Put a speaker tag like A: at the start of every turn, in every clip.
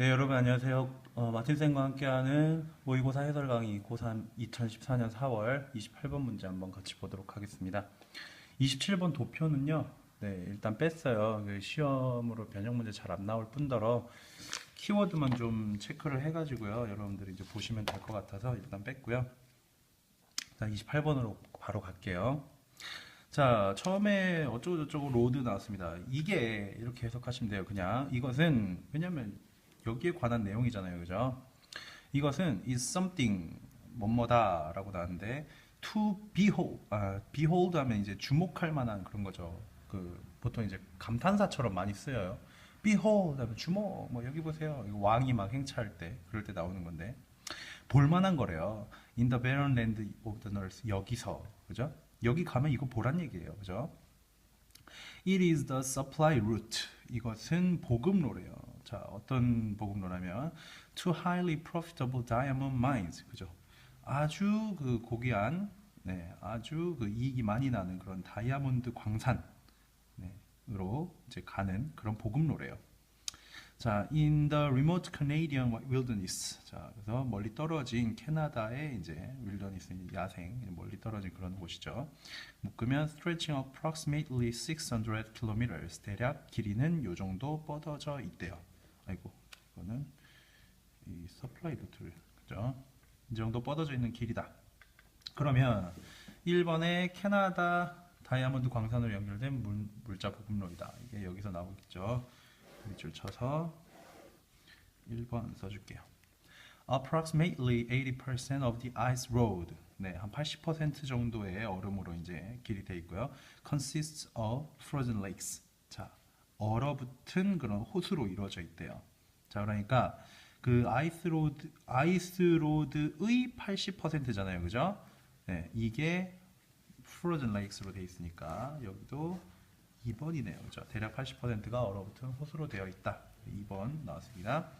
A: 네, 여러분 안녕하세요. 어, 마틴쌤과 함께하는 모의고사 해설 강의 고3 2014년 4월 28번 문제 한번 같이 보도록 하겠습니다. 27번 도표는요, 네, 일단 뺐어요. 그 시험으로 변형 문제 잘 안 나올 뿐더러 키워드만 좀 체크를 해가지고요. 여러분들이 이제 보시면 될 것 같아서 일단 뺐고요. 자, 28번으로 바로 갈게요. 자, 처음에 어쩌고저쩌고 로드 나왔습니다. 이게 이렇게 해석하시면 돼요. 그냥 이것은 왜냐면 여기에 관한 내용이잖아요. 그죠? 이것은 is something 뭐뭐다 라고 나왔는데 to behold 아, behold 하면 이제 주목할 만한 그런 거죠. 그 보통 이제 감탄사처럼 많이 쓰여요. behold 하면 주목 뭐 여기 보세요. 왕이 막 행차할 때 그럴 때 나오는 건데 볼만한 거래요. In the barren land of the north 여기서 그죠? 여기 가면 이거 보란 얘기예요. 그죠? It is the supply route. 이것은 보급로래요. 자, 어떤 보급로라면 to highly profitable diamond mines. 그죠? 아주 그 고귀한 네, 아주 그 이익이 많이 나는 그런 다이아몬드 광산 네, 으로 이제 가는 그런 보급로래요. 자, in the remote Canadian wilderness. 자, 그래서 멀리 떨어진 캐나다의 이제 윌더니스 야생 멀리 떨어진 그런 곳이죠. 묶으면 stretching approximately 600 kilometers. 대략 길이는 요 정도 뻗어져 있대요. 아이고, 이거는 이 서플라이 루트를 그죠? 이 정도 뻗어져 있는 길이다. 그러면 1번에 캐나다 다이아몬드 광산으로 연결된 물, 물자 보급로이다. 이게 여기서 나오겠죠. 밑줄 쳐서 1번 써줄게요. Approximately 80% of the ice road. 네, 한 80% 정도의 얼음으로 이제 길이 돼 있고요. Consists of frozen lakes. 자, 얼어붙은 그런 호수로 이루어져 있대요. 자, 그러니까 그 아이스 로드 아이스 로드의 80%잖아요. 그죠? 네, 이게 frozen lakes로 돼 있으니까 여기도 2번이네요. 그죠? 대략 80%가 얼어붙은 호수로 되어 있다. 2번 나왔습니다.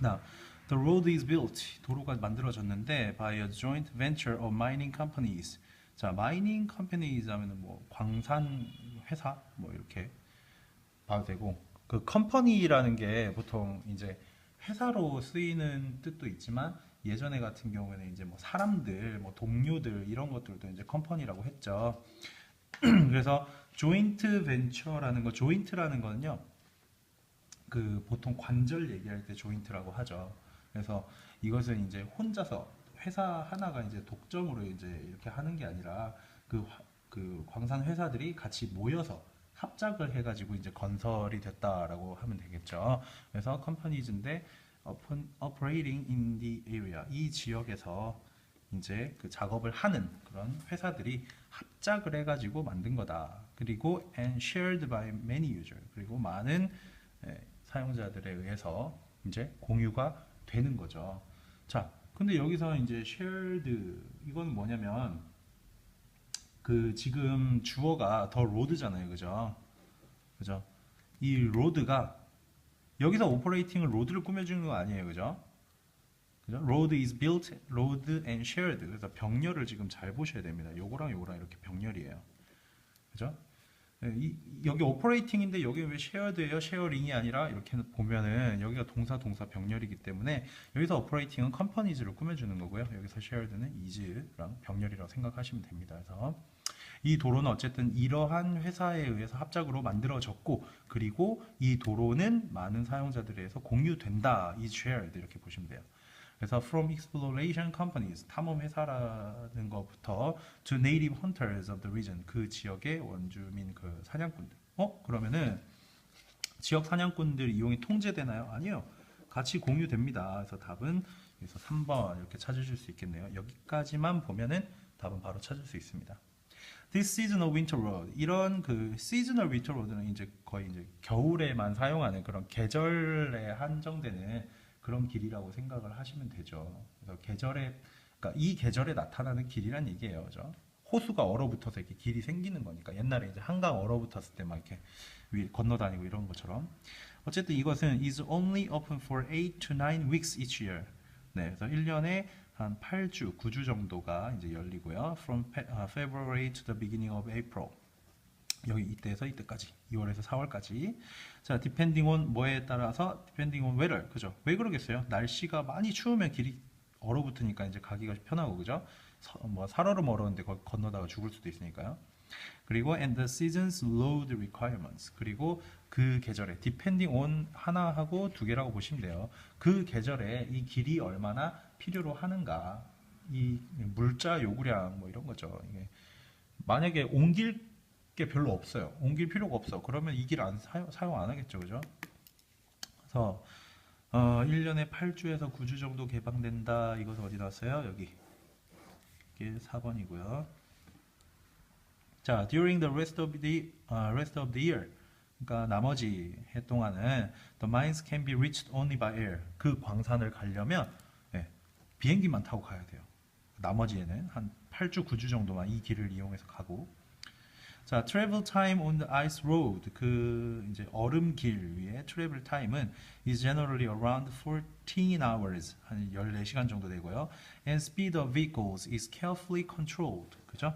A: 나 The road is built. 도로가 만들어졌는데 by a joint venture of mining companies. 자, companies 하면은 뭐 광산 회사 뭐 이렇게 봐도 되고 그 컴퍼니라는 게 보통 이제 회사로 쓰이는 뜻도 있지만 예전에 같은 경우에는 이제 뭐 사람들, 뭐 동료들 이런 것들도 이제 컴퍼니라고 했죠. 그래서 조인트 벤처라는 거, 조인트라는 거는요. 그 보통 관절 얘기할 때 조인트라고 하죠. 그래서 이것은 이제 혼자서 회사 하나가 이제 독점으로 이제 이렇게 하는 게 아니라 그, 화- 그 광산 회사들이 같이 모여서 합작을 해가지고 이제 건설이 됐다라고 하면 되겠죠. 그래서 컴퍼니즈인데 operating in the area 이 지역에서 이제 그 작업을 하는 그런 회사들이 합작을 해가지고 만든 거다. 그리고 and shared by many user 그리고 많은 예, 사용자들에 의해서 이제 공유가 되는 거죠. 자, 근데 여기서 이제 shared 이거는 뭐냐면 그 지금 주어가 더 로드잖아요, 그죠? 그죠? 이 로드가 여기서 오퍼레이팅은 로드를 꾸며주는 거 아니에요, 그죠? 그죠? road is built, road and shared. 그래서 병렬을 지금 잘 보셔야 됩니다. 요거랑 요거랑 이렇게 병렬이에요. 그죠? 네, 이, 여기 오퍼레이팅인데 여기 왜 쉐어드예요? 쉐어링이 아니라 이렇게 보면은 여기가 동사 동사 병렬이기 때문에 여기서 오퍼레이팅은 컴퍼니즈로 꾸며주는 거고요. 여기서 쉐어드는 이즈랑 병렬이라고 생각하시면 됩니다. 그래서 이 도로는 어쨌든 이러한 회사에 의해서 합작으로 만들어졌고 그리고 이 도로는 많은 사용자들에 의해서 공유된다. is shared 이렇게 보시면 돼요. 그래서 from exploration companies 탐험 회사라는 것부터 to native hunters of the region 그 지역의 원주민 그 사냥꾼들. 어 그러면은 지역 사냥꾼들 이용이 통제되나요? 아니요. 같이 공유됩니다. 그래서 답은 여기서 3번 이렇게 찾으실 수 있겠네요. 여기까지만 보면은 답은 바로 찾을 수 있습니다. This seasonal winter road 이런 그 seasonal winter road는 이제 거의 이제 겨울에만 사용하는 그런 계절에 한정되는 그런 길이라고 생각을 하시면 되죠. 그래서 계절에 그러니까 이 계절에 나타나는 길이란 얘기예요, 그죠? 호수가 얼어붙어서 이렇게 길이 생기는 거니까 옛날에 이제 한강 얼어붙었을 때 막 이렇게 위 건너다니고 이런 것처럼 어쨌든 이것은 is only open for 8 to 9 weeks each year. 네, 그래서 1년에 한 8주, 9주 정도가 이제 열리고요. From 아, February to the beginning of April. 여기 이때에서 이때까지 2월에서 4월까지. 자 depending on 뭐에 따라서 depending on weather. 그죠? 왜 그러겠어요? 날씨가 많이 추우면 길이 얼어붙으니까 이제 가기가 편하고 그죠? 서- 뭐 살얼음 얼었는데 거기 건너다가 죽을 수도 있으니까요. 그리고 and the seasons load requirements. 그리고 그 계절에 depending on 하나 하고 두 개라고 보시면 돼요. 그 계절에 이 길이 얼마나 필요로 하는가 이 물자 요구량 뭐 이런 거죠 이게 만약에 옮길 게 별로 없어요. 옮길 필요가 없어. 그러면 이 길 안 사용, 사용 안 하겠죠. 그죠? 그래서 어, 1년에 8주에서 9주 정도 개방된다. 이것은 어디 나왔어요? 여기. 이게 4번이고요. 자, during the rest of the 아, rest of the year. 그러니까 나머지 해 동안은 the mines can be reached only by air. 그 광산을 가려면 예, 비행기만 타고 가야 돼요. 나머지에는 한 8주, 9주 정도만 이 길을 이용해서 가고 자, travel time on the ice road 그 이제 얼음 길 위에 travel time은 is generally around 14 hours 한 14시간 정도 되고요. and speed of vehicles is carefully controlled. 그죠?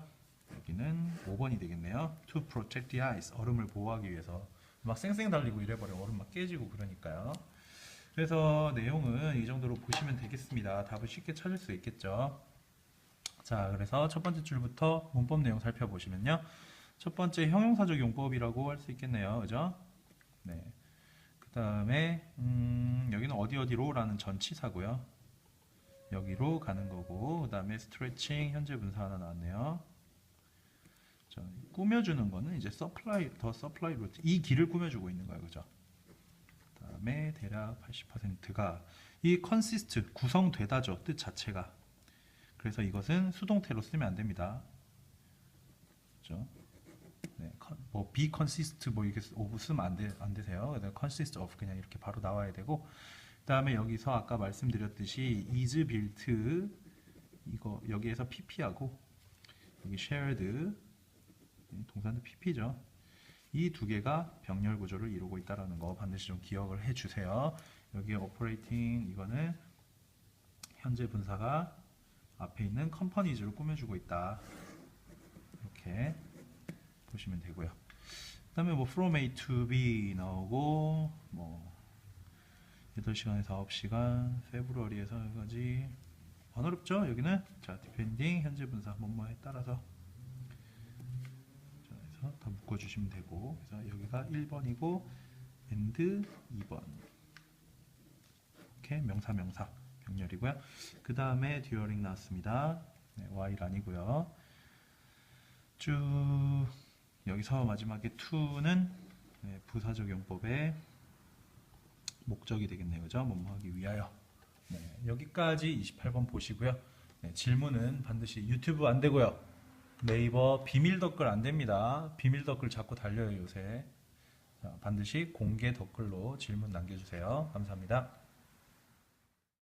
A: 여기는 5번이 되겠네요. to protect the ice 얼음을 보호하기 위해서 막 쌩쌩 달리고 이래 버려 얼음 막 깨지고 그러니까요. 그래서 내용은 이 정도로 보시면 되겠습니다. 답을 쉽게 찾을 수 있겠죠. 자, 그래서 첫 번째 줄부터 문법 내용 살펴보시면요. 첫 번째 형용사적 용법이라고 할 수 있겠네요. 그죠? 네. 그 다음에, 음, 여기는 어디 어디로 라는 전치사고요. 여기로 가는 거고, 그 다음에 스트레칭 현재 분사 하나 나왔네요. 자, 꾸며주는 거는 이제 서플라이, 더 서플라이 루트. 이 길을 꾸며주고 있는 거예요. 그죠? 그 다음에 대략 80%가 이 consist, 구성되다죠. 뜻 자체가. 그래서 이것은 수동태로 쓰면 안 됩니다. 그죠? 네, 뭐 be consist 뭐 이게 of 쓰면 안, 돼, 안 되세요. 그래서 consist of 그냥 이렇게 바로 나와야 되고 그다음에 여기서 아까 말씀드렸듯이 is built 이거 여기에서 pp하고 여기 shared 동사는 pp죠. 이 두 개가 병렬 구조를 이루고 있다라는 거 반드시 좀 기억을 해 주세요. 여기 operating 이거는 현재 분사가 앞에 있는 컴퍼니즈를 꾸며주고 있다. 이렇게 보시면 되고요. 그 다음에 뭐 from A to B 나오고 뭐 8시간에서 9시간, 페브루아리에서 여기까지 안 어렵죠? 여기는 자, 디펜딩 현재 분사 뭐뭐에 따라서 다 묶어 주시면 되고 그래서 여기가 1번이고 and 2번 이렇게 명사 명사 병렬이고요. 그 다음에 듀어링 나왔습니다. 네, while 아니고요. 쭉 여기서 마지막에 to는 네, 부사적 용법의 목적이 되겠네요. 그죠? 뭐뭐 하기 위하여. 네, 여기까지 28번 보시고요. 네, 질문은 반드시 유튜브 안 되고요. 네이버 비밀 댓글 안 됩니다. 비밀 댓글 자꾸 달려요 요새. 자, 반드시 공개 댓글로 질문 남겨주세요. 감사합니다.